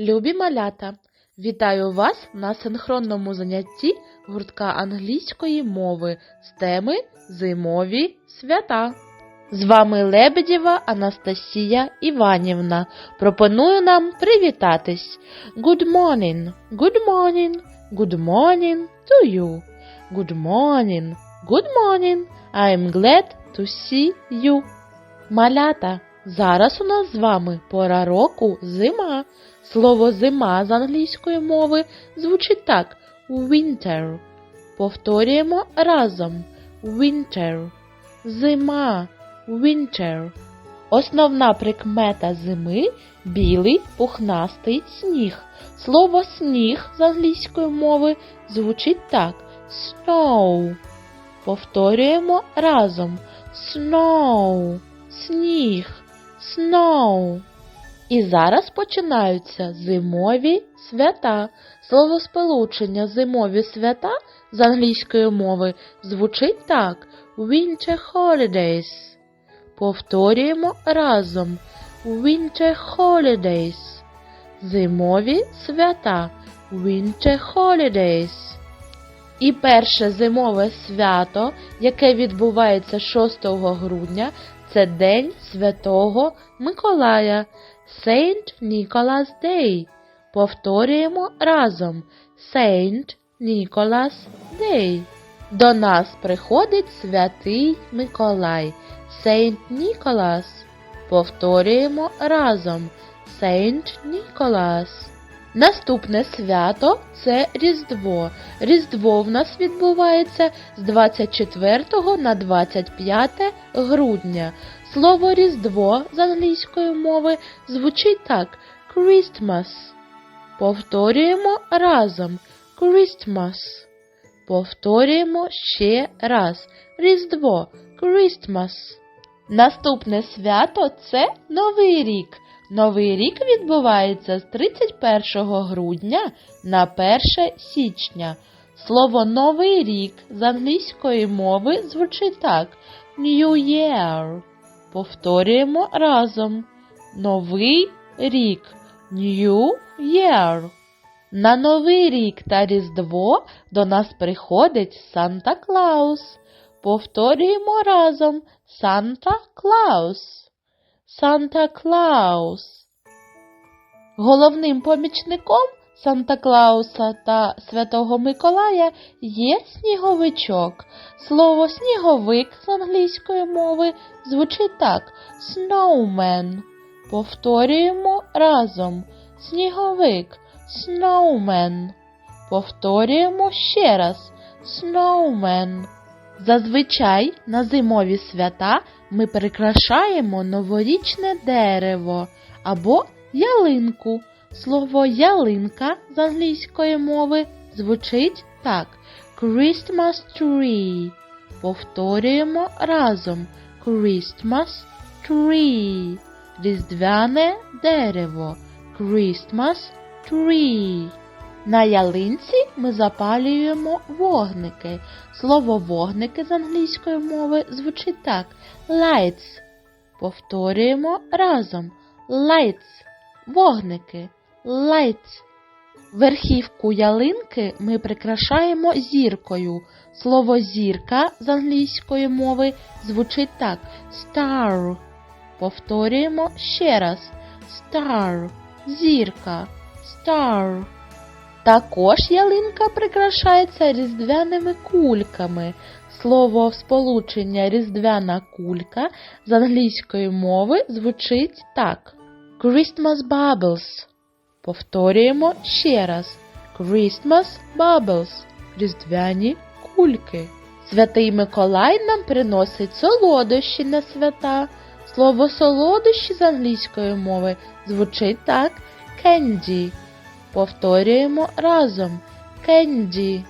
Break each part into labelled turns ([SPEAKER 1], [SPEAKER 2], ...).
[SPEAKER 1] Любі малята! Вітаю вас на синхронному занятті гуртка англійської мови з теми Зимові свята. З вами Лебедєва Анастасія Іванівна. Пропоную нам привітатись. Good morning, good morning, good morning to you. Good morning, good morning. I'm glad to see you. Малята, зараз у нас з вами пора року зима. Слово зима з англійської мови звучить так winter. Повторюємо разом winter. Зима winter. Основна прикмета зими білий пухнастий сніг. Слово сніг з англійської мови звучить так snow. Повторюємо разом snow, сніг, snow. І зараз починаються зимові свята. Словосполучення зимові свята з англійської мови звучить так Winter Holidays. Повторюємо разом Winter Holidays. Зимові свята Winter Holidays. І перше зимове свято, яке відбувається 6 грудня, це День Святого Миколая. Saint Nicholas Day. Повторюємо разом Saint Nicholas Day. До нас приходить святий Миколай. Saint Nicholas. Повторюємо разом Saint Nicholas. Наступне свято це Різдво. Різдво в нас відбувається з 24 на 25 грудня. Слово Різдво з англійської мови звучить так Christmas. Повторюємо разом Christmas. Повторюємо ще раз. Різдво Christmas. Наступне свято це Новий рік. Новий рік відбувається з 31 грудня на 1 січня. Слово Новий рік з англійської мови звучить так New Year. Повторюємо разом. Новий рік. New Year. На Новий рік та Різдво до нас приходить Санта Клаус. Повторюємо разом Санта Клаус. Санта Клаус. Головним помічником Санта Клауса та Святого Миколая є сніговичок. Слово сніговик з англійської мови звучить так snowman. Повторюємо разом. Сніговик, snowman. Повторюємо ще раз. Snowman. Зазвичай на зимові свята ми прикрашаємо новорічне дерево або ялинку. Слово ялинка з англійської мови звучить так: Christmas tree. Повторюємо разом Christmas tree. Різдвяне дерево. Christmas tree. На ялинці ми запалюємо вогники. Слово вогники з англійської мови звучить так: lights. Повторюємо разом lights. Вогники. Lights. Верхівку ялинки ми прикрашаємо зіркою. Слово зірка з англійської мови звучить так: star. Повторюємо ще раз: star. Зірка. Star. Також ялинка прикрашається різдвяними кульками. Слово сполучення різдвяна кулька з англійської мови звучить так: Christmas bubbles. Повторюємо ще раз: Christmas bubbles. Різдвяні кульки. Святий Миколай нам приносить солодощі на свята. Слово солодощі з англійської мови звучить так: candy. Повторюємо разом. Кенді.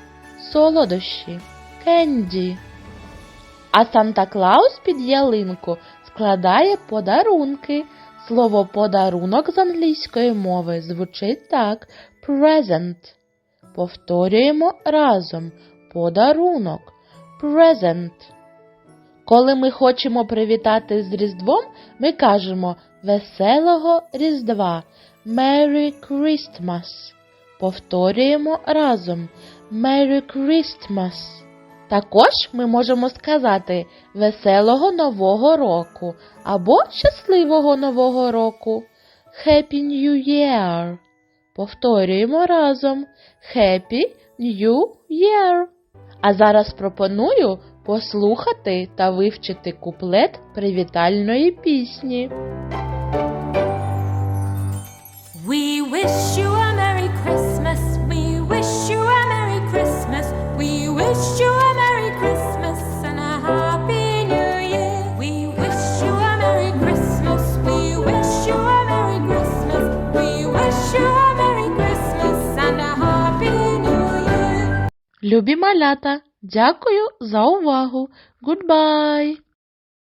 [SPEAKER 1] Солодощі. Кенді. А Санта Клаус під ялинку складає подарунки. Слово подарунок з англійської мови звучить так: present. Повторюємо разом. Подарунок. Present. Коли ми хочемо привітати з Різдвом, ми кажемо Веселого Різдва. Merry Christmas. Повторюємо разом Merry Christmas. Також ми можемо сказати Веселого Нового року або Щасливого Нового року. Happy New Year. Повторюємо разом Happy New Year. А зараз пропоную послухати та вивчити куплет привітальної пісні.
[SPEAKER 2] We wish you
[SPEAKER 1] Любі малята, дякую за увагу. Goodbye!